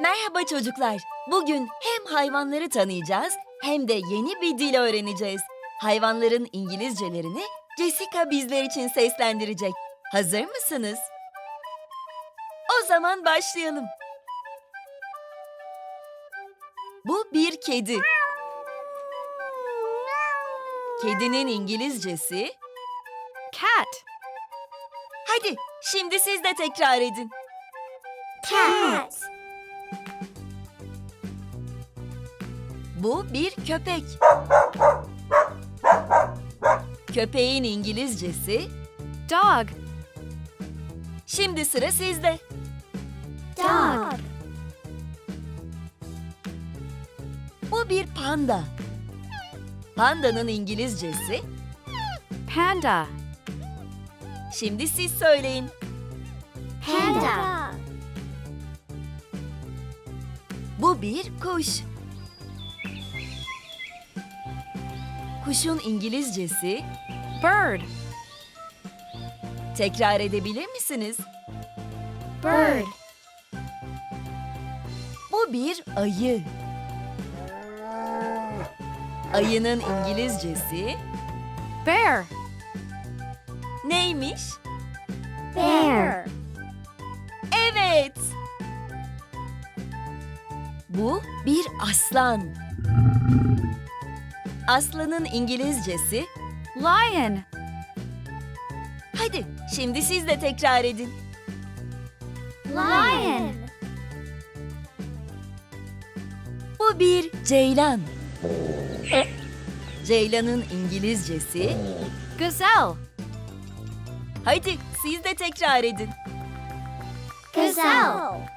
Merhaba çocuklar. Bugün hem hayvanları tanıyacağız hem de yeni bir dil öğreneceğiz. Hayvanların İngilizcelerini Jessica bizler için seslendirecek. Hazır mısınız? O zaman başlayalım. Bu bir kedi. Kedinin İngilizcesi Cat. Hadi şimdi siz de tekrar edin. Cat. Bu bir köpek. Köpeğin İngilizcesi Dog. şimdi sıra sizde. Dog. Bu bir panda. Pandanın İngilizcesi Panda. şimdi siz söyleyin. Panda. Bu bir kuş. Kuşun İngilizcesi Bird. tekrar edebilir misiniz? Bird. Bu bir ayı. Ayının İngilizcesi Bear. neymiş? Bear. Evet. Bu bir aslan. Aslanın İngilizcesi Lion. Hadi şimdi siz de tekrar edin. Lion. Bu bir ceylan. Ceylanın İngilizcesi Gazelle. Hadi siz de tekrar edin. Gazelle.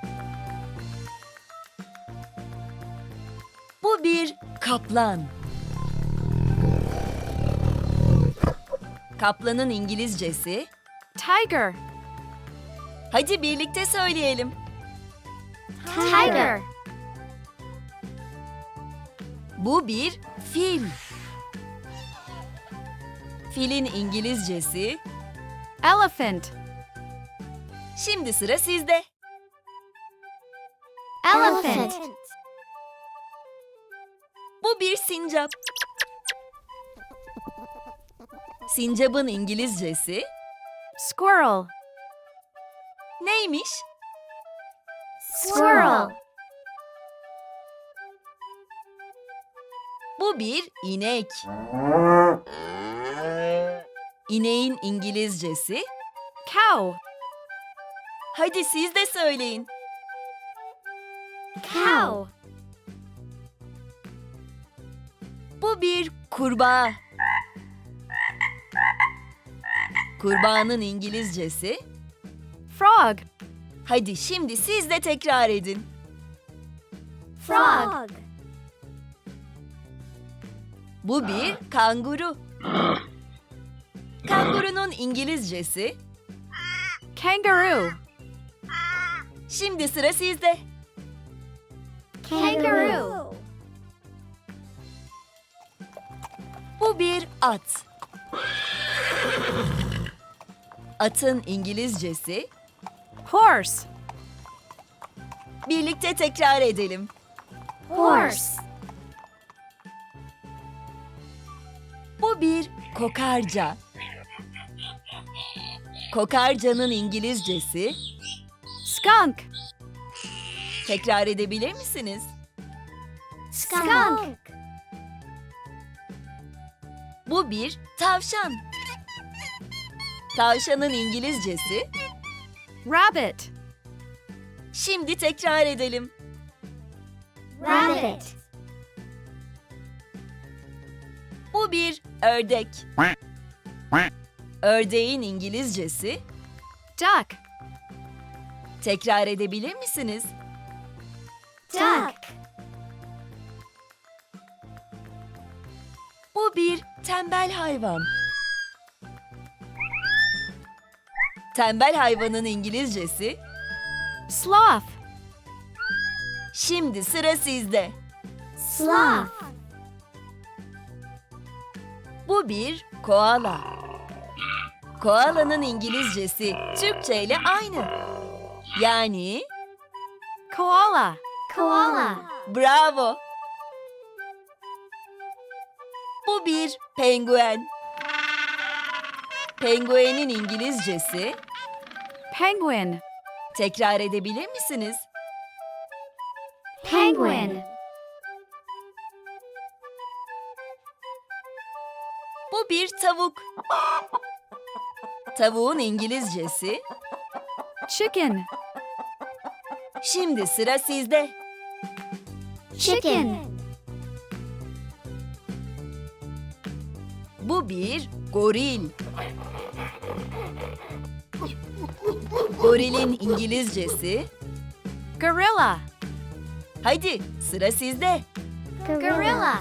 Bu bir kaplan. Kaplanın İngilizcesi Tiger. Hadi birlikte söyleyelim. Tiger. Bu bir fil. Filin İngilizcesi Elephant. Şimdi sıra sizde. Elephant. Bu bir sincap. Sincapın İngilizcesi Squirrel. neymiş? Squirrel. Bu bir inek. İneğin İngilizcesi Cow. Hadi siz de söyleyin. Cow. Bu bir kurbağa. Kurbağanın İngilizcesi Frog. Hadi şimdi siz de tekrar edin. Frog. Bu bir kanguru. Kangurunun İngilizcesi Kangaroo. Şimdi sıra sizde. Kangaroo. Bu bir at. Atın İngilizcesi Horse. birlikte tekrar edelim. Horse. Bu bir kokarca. Kokarcanın İngilizcesi Skunk. tekrar edebilir misiniz? Skunk. Bu bir tavşan. Tavşanın İngilizcesi Rabbit. şimdi tekrar edelim. Rabbit. Bu bir ördek. Ördeğin İngilizcesi Duck. tekrar edebilir misiniz? Duck. Bu bir tembel hayvan. Tembel hayvanın İngilizcesi Sloth. şimdi sıra sizde. Sloth. Bu bir koala. Koala'nın İngilizcesi Türkçe ile aynı. Yani Koala. Koala. Bravo. Bu bir penguen. Penguenin İngilizcesi Penguin. tekrar edebilir misiniz? Penguin. Bu bir tavuk. Tavuğun İngilizcesi Chicken. şimdi sıra sizde. Chicken. Bu bir goril. Gorilin İngilizcesi Gorilla. hadi sıra sizde. Gorilla.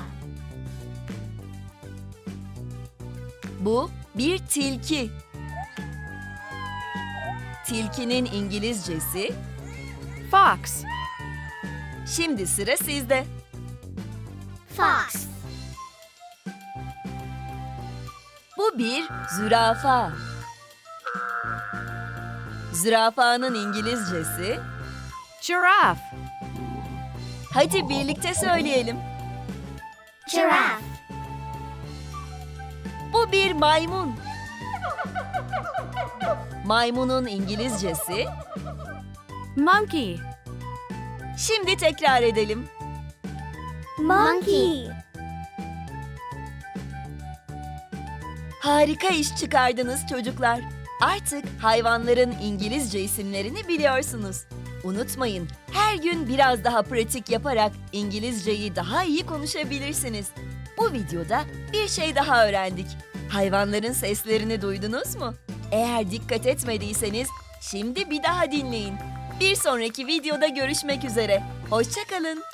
Bu bir tilki. Tilkinin İngilizcesi Fox. şimdi sıra sizde. Fox. Bu bir zürafa. Zürafanın İngilizcesi Giraffe. hadi birlikte söyleyelim. Giraffe. Bu bir maymun. Maymunun İngilizcesi Monkey. şimdi tekrar edelim. Monkey. Harika iş çıkardınız çocuklar. Artık hayvanların İngilizce isimlerini biliyorsunuz. Unutmayın, her gün biraz daha pratik yaparak İngilizceyi daha iyi konuşabilirsiniz. Bu videoda bir şey daha öğrendik. Hayvanların seslerini duydunuz mu? Eğer dikkat etmediyseniz şimdi bir daha dinleyin. Bir sonraki videoda görüşmek üzere. Hoşçakalın.